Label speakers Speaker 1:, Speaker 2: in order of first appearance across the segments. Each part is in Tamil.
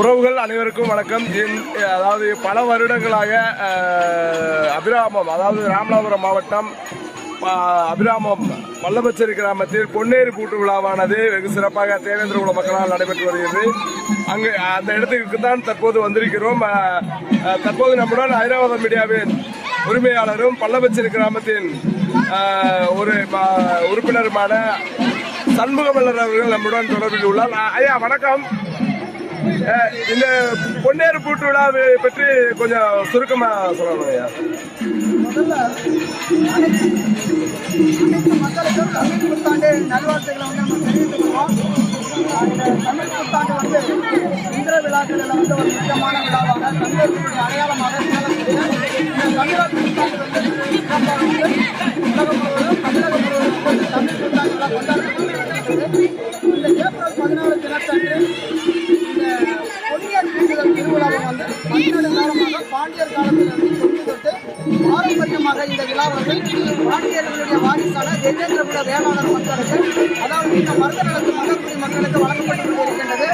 Speaker 1: உறவுகள் அனைவருக்கும் வணக்கம். அதாவது பல வருடங்களாக அபிராமம் அதாவது ராமநாதபுரம் மாவட்டம் அபிராமம் வல்லபச்சேரி கிராமத்தில் பொன்னேறு கூட்டு விழாவானது வெகு சிறப்பாக தேவேந்திர குல மக்களால் நடைபெற்று வருகிறது. அங்கு அந்த இடத்துக்கு தான் தற்போது வந்திருக்கிறோம். தற்போது நம்முடன் ஐராவதம் மீடியாவின் உரிமையாளரும் பல்லபச்சேரி கிராமத்தின் ஒரு உறுப்பினருமான சண்முகமல்லர் அவர்கள் நம்முடன் தொடர்பில் உள்ளார். ஐயா வணக்கம். இந்த பொன்னேறு பூட்டு விழாவை பற்றி கொஞ்சம் சுருக்கமா சொல்லணும் ஐயா.
Speaker 2: மக்களுக்கும் தமிழ் புத்தாண்டு நல்வாழ்த்துக்களை வந்து நம்ம தமிழ் புத்தாண்டு வந்து இந்திர விழாக்களில் வந்து ஒரு முக்கியமான விழாவாக தமிழர்களுடைய அடையாளமாக தமிழர் புத்தாண்டு வந்து உலகம் முழுவதும் தமிழகம் முழுவதும் தமிழ் புத்தாண்டு விழா கொண்டாடப்பட்டு வேளாளர் மக்களுக்கு அதாவது இந்த மருத நிலத்து மகக்குடி மக்களுக்கு வழங்கப்பட்டு கொண்டிருக்கின்றது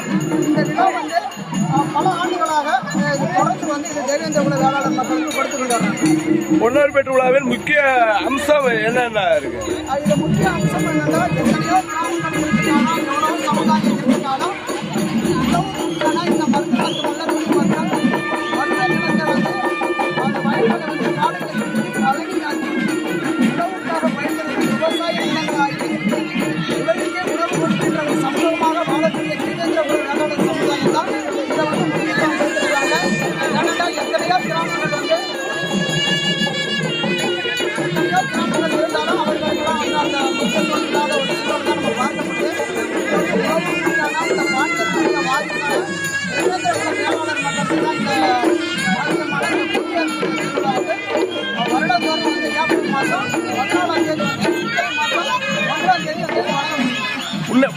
Speaker 2: இந்த விழா வந்து பல ஆண்டுகளாக தொடர்ந்து வந்து இது தேவேந்திரகுல வேளாளர் மக்களுக்கு கொடுத்து கொண்டு வர்றாங்க
Speaker 1: பொன்னேறு பூட்டு விழாவின் முக்கிய அம்சம் என்னென்ன இருக்கு?
Speaker 2: இது முக்கிய அம்சம் என்னன்னா எத்தனையோ கிராமங்கள்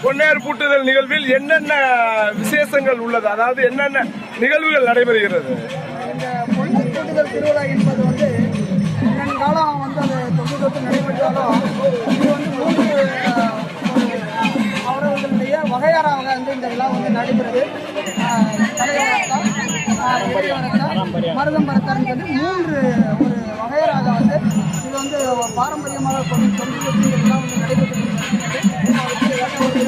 Speaker 1: பொன்னேறு கூட்டுதல் நிகழ்வில் என்னென்ன விசேஷங்கள் உள்ளது? அதாவது என்னென்ன நிகழ்வுகள் நடைபெறுகிறது?
Speaker 2: திருவிழா என்பது நடைபெற்றாலும் இது வந்து மூன்று அஹ், ஒரு வகையாராக வந்து இந்த விழா வந்து நடைபெறுது அஹ், தலைவரத்தான் அஹ், மருதம் பரத்தான்னு சொல்லி மூன்று ஒரு வகையராக வந்து இது வந்து பாரம்பரியமாக கொண்டு தொட்டு தொட்டு விழா வந்து நடைபெற்று கொண்டிருக்கிறது. ஒரு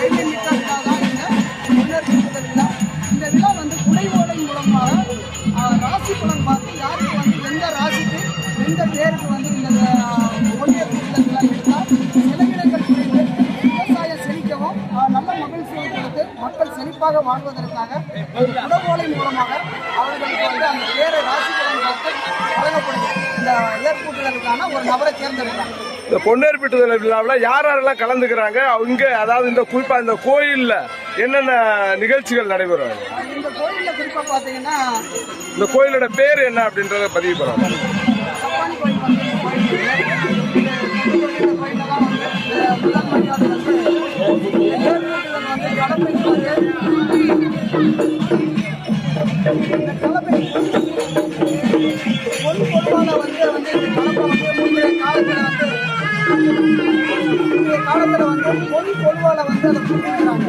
Speaker 2: இந்த விழா இந்த விழா வந்து குடைவோலை மூலமாக ஆஹ், ராசி பலன் பார்த்து யாருக்கு வந்து எந்த ராசிக்கு எந்த பேருக்கு வந்து இந்த செழிப்பாக வாழ்வதற்காக ஒரு குடவோலை மூலமாக அவர்களுக்கு வந்து அந்த பேரை ராசி பலன் பார்த்து வழங்கப்படுது இந்த ஏற்பூட்டுதலுக்கான ஒரு நபரை தேர்ந்தெடுக்கிறாங்க.
Speaker 1: இந்த பொன்னேறு பூட்டுதல் விழாவில் யார் யாரெல்லாம் கலந்துக்கிறாங்க? இங்க அதாவது இந்த குறிப்பா இந்த கோயில்ல என்னென்ன நிகழ்ச்சிகள் நடைபெறும்?
Speaker 2: இந்த கோயிலில் குறிப்பாக பார்த்தீங்கன்னா
Speaker 1: இந்த கோயிலோட பேர் என்ன அப்படின்றத பதிவு பண்ணுவாங்க
Speaker 2: சப்பானி கோயில் வந்து காலத்தில் வந்து முந்தைய காலத்தில் வந்து பொன் பொதுவால வந்து அதை கூட்டிக்கிறாங்க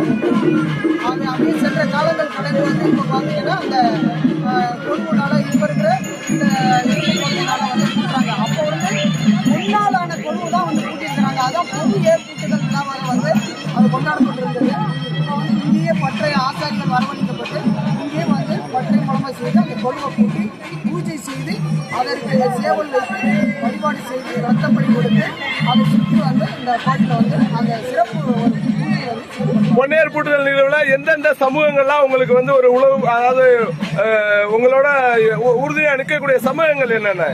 Speaker 2: அது அப்படியே சென்ற காலங்கள் கடந்து வந்து இப்போ பார்த்தீங்கன்னா அந்த பொதுவுனால இப்போ இருக்கிற இந்த கொண்டாடப்பட்டிருந்தது இப்போ வந்து இங்கேயே பற்றைய ஆசாரிகள் வரவழைக்கப்பட்டு இங்கேயே வந்து பற்றை முழமை செய்து அந்த கொழுவை கூட்டி பூஜை செய்து அதற்கு சேவல் வைத்து வழிபாடு செய்து ரத்தப்படி கொடுத்து அதை சுற்றி வந்து இந்த கோயிலில் வந்து அந்த சிறப்பு ஒரு பூஜையை வந்து
Speaker 1: பூட்டுதல் நிகழ்வில் எந்தெந்த சமூகங்கள்லாம் உங்களுக்கு வந்து ஒரு உழவு அதாவது உங்களோட உ- உறுதியா நிற்கக்கூடிய சமூகங்கள் என்னென்ன?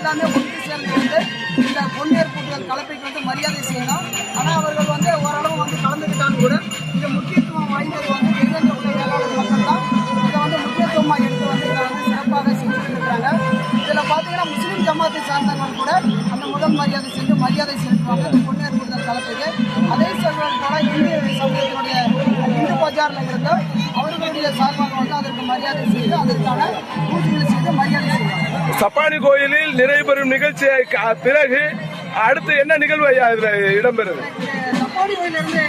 Speaker 2: எல்லாமே ஒன்று சேர்ந்து வந்து இந்த பொன்னியர் கூட்டுதல் கலப்பைக்கு வந்து மரியாதை செய்யணும். ஆனால் அவர்கள் வந்து ஓரளவு வந்து கலந்துக்கிட்டாலும் கூட இந்த முக்கியத்துவம் வாய்ந்தது வந்து எந்தெந்த உள்ள வேளாளர் மக்கள் தான். இதை வந்து முக்கியத்துவமாக எடுத்து வந்து இதை வந்து சிறப்பாக செஞ்சுருக்காங்க இதில் பார்த்தீங்கன்னா முஸ்லீம் ஜமாத்தை சார்ந்தவங்க கூட அந்த முதல் மரியாதை செஞ்சு மரியாதை செலுத்துவாங்க இந்த பொன்னியர் கூடுதல் கலப்பைக்கு. அதே சொல்வது போல இந்திய சமூகத்தினுடைய இந்து பஜாரில் இருந்தால் அவர்களுடைய சார்பாக வந்து அதற்கு மரியாதை செய்து அதற்கான பூஜை
Speaker 1: சப்பானி கோயிலில் நிறைவு பெறும் நிகழ்ச்சியை பிறகு அடுத்து என்ன நிகழ்வு ஐயா இதுல இடம்பெறுது?
Speaker 2: தப்பாடி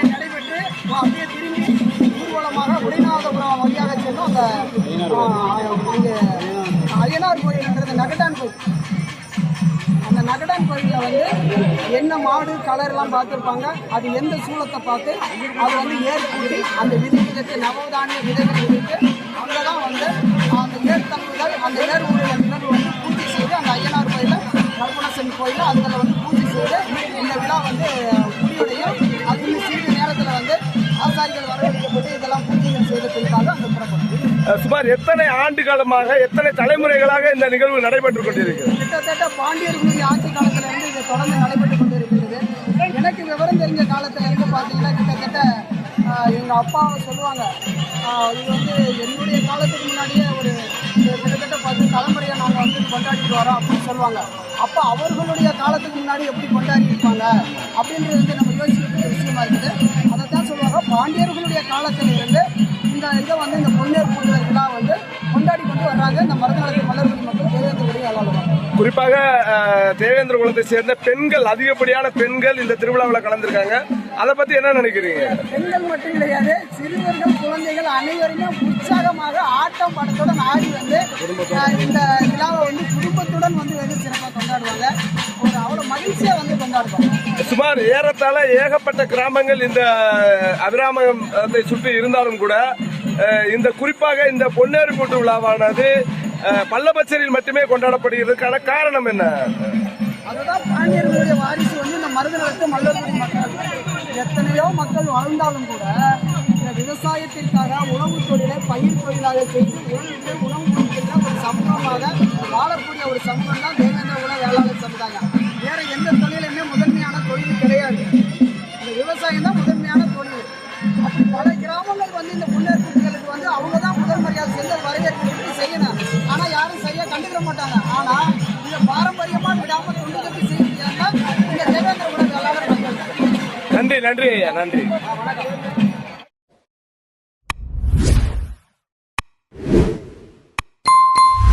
Speaker 2: நடைபெற்று அப்படியே திரும்பி ஊர்வலமாக வழியாக செல்லும் அந்த ஆ, அய்யனார் கோயில்ன்றது நகட்டான் கோயில். அந்த நகடான் கோயிலில் வந்து என்ன மாடு கலர்லாம் பார்த்துருப்பாங்க. அது எந்த சூளத்தை பார்த்து அது வந்து ஏர் அந்த விதை விதத்து நவதானிய விதைகள் வரவழைக்கப்பட்டு இதெல்லாம் பூஜைகள் செய்த புறப்படும்
Speaker 1: அஹ், சுமார் எத்தனை ஆண்டு காலமாக எத்தனை தலைமுறைகளாக இந்த நிகழ்வு நடைபெற்றுக் கொண்டிருக்கிறது?
Speaker 2: கிட்டத்தட்ட பாண்டியர்களுடைய ஆட்சி காலத்துல இருந்து இது தொடர்ந்து நடைபெற்று கொண்டு இருக்கிறது எனக்கு விவரம் தெரிஞ்ச காலத்துல இருந்து பார்த்தீங்கன்னா கிட்டத்தட்ட ஆஹ், எங்க அப்பா சொல்லுவாங்க இது வந்து என்னுடைய காலத்துக்கு முன்னாடியே ஒரு கிட்டத்தட்ட பத்து தலைமுறையை நாங்கள் வந்து கொண்டாடிட்டு வரோம் அப்படின்னு சொல்லுவாங்க. அப்போ அவர்களுடைய காலத்துக்கு முன்னாடி எப்படி கொண்டாடி இருப்பாங்க அப்படின்றது வந்து நம்ம யோசிக்கிற விஷயமா இருக்குது. பாண்டியர்களுடைய காலத்துல இருந்து இந்த இதை வந்து இந்த பொன்னேர் பூஜை விழா வந்து கொண்டாடி கொண்டு வர்றாங்க. இந்த மருதநாளத்து மலர்குடி மக்கள் தேவேந்திரகுடி அலுவலகம்
Speaker 1: குறிப்பாக தேவேந்திர குலத்தை சேர்ந்த பெண்கள் அதிகப்படியான பெண்கள் இந்த திருவிழாவில் கலந்துருக்காங்க. அதை பத்தி என்ன நினைக்கிறீங்க?
Speaker 2: பெண்கள் மட்டும் கிடையாது சிறுவர்கள் குழந்தைகள் அனைவருமே உற்சாகமாக ஆட்டம் படத்துடன் ஆடி வந்து இந்த விழாவை வந்து குடும்பத்துடன் வந்து வெகு சிறப்பாக கொண்டாடுவாங்க. ஒரு அவ்வளோ மகிழ்ச்சியாக வந்து
Speaker 1: சுமார் ஏறத்தாழ ஏகப்பட்ட கிராமங்கள் இந்த அபிராமத்தை சுற்றி இருந்தாலும் கூட இந்த குறிப்பாக இந்த பொன்னேறு கூட்டு விழாவானது அஹ், பல்லபச்சரில் மட்டுமே கொண்டாடப்படுகிறதுக்கான காரணம் என்ன?
Speaker 2: அதுதான் பாண்டியர்களுடைய வாரிசு வந்து இந்த மருதநலத்து மல்லர்குடி மக்கள் எத்தனையோ மக்கள் வாழ்ந்தாலும் கூட இந்த விவசாயத்திற்காக உணவு தொழிலை பயிர் தொழிலாக செய்து உணவு உணவு கொடுக்கின்ற ஒரு சமூகமாக வாழக்கூடிய ஒரு சமூகம் தான் தேவேந்திர குல வேளாளர் சமுதாயம். வேற எந்த விவசாயம் தான் முதன்மையான தொழில் அப்படி பல கிராமங்கள் வந்து இந்த முன்னேற்றங்களுக்கு வந்து அவங்க தான் முதல் மரியாதை செஞ்சு வரவேற்பு செய்யணும். ஆனா யாரும் சரியா கண்டுக்கிற மாட்டாங்க. ஆனா இந்த பாரம்பரியமா விடாம தொண்டு கட்டி செய்யறாங்க இந்த தேவேந்திர குல வேளாளர்
Speaker 1: நன்றி நன்றி ஐயா நன்றி.
Speaker 2: வணக்கம்